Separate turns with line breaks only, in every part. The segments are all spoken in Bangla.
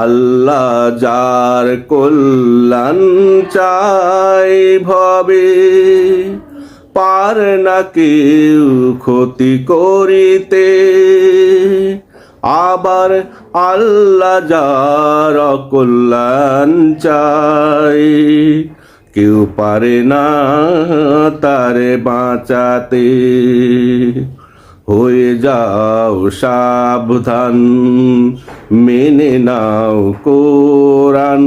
আল্লাহ যার কল্যাণ চাই ভবে, পার না কেউ ক্ষতি করিতে। আবার আল্লাহ যার কল্যাণ চাই, কেউ পারে না তারে বাঁচাতে। হয়ে যাও সাবধান, মেনে নাও কোরআন।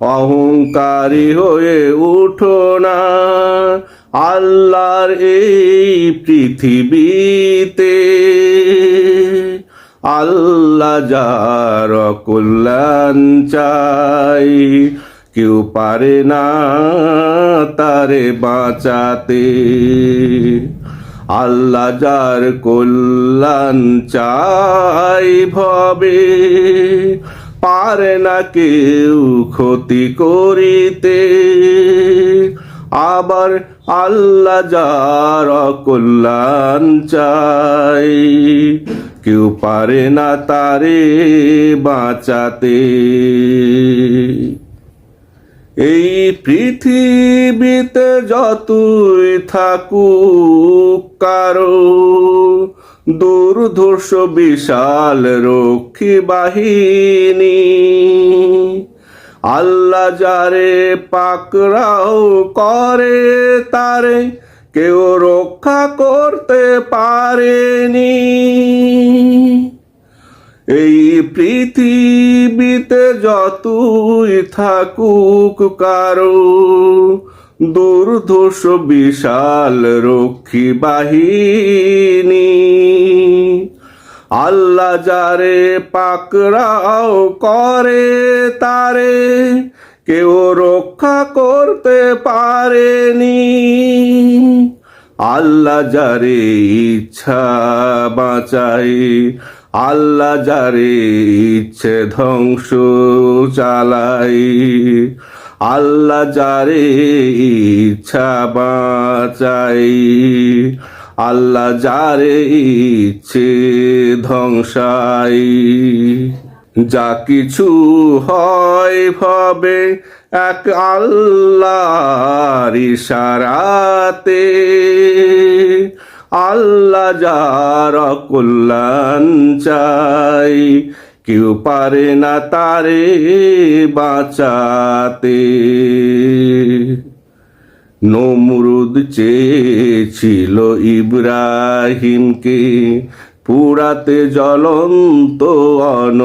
অহংকারী হয়ে উঠো না, আল্লাহর এই পৃথিবীতে। আল্লাহ যার কল্যাণ চাই, কেউ পারে না তারে বাঁচাতে। আল্লাহ যার কল্যাণ চাই ভবে, পারে না কেউ ক্ষতি করিতে। আবার আল্লাহ যার কল্যাণ চাই, কেউ পারে না তারে বাঁচাতে। এই পৃথিবীতে যতই থাকুক কারও দুর্ধর্ষ বিশাল রক্ষী বাহিনী। আল্লাহ যারে পাকরাও করে, তারে কেউ রক্ষা করতে পারেনি। এই পৃথিবীতে যতই থাকুক কারও দুর্ধর্ষ বিশাল রক্ষী বাহিনী। আল্লাহ যারে পাকরাও করে তারে, কেউ রক্ষা করতে পারেনি। আল্লাহ যারে ইচ্ছা বাঁচাই আল্লাহ যারে ইচ্ছে ধ্বংস চালাই আল্লাহ যারে ইচ্ছা বাঁচাই, আল্লাহ যারে ইচ্ছে ধ্বংসাই। যা কিছু হয় ভবে এক আল্লাহর ইশারাতে। আল্লাহ যার কল্যাণ চাই কেউ পারে না তারে বাঁচাতে। নমরুদ চেয়েছিল ইব্রাহিমকে পুরাতে জ্বলন্ত অন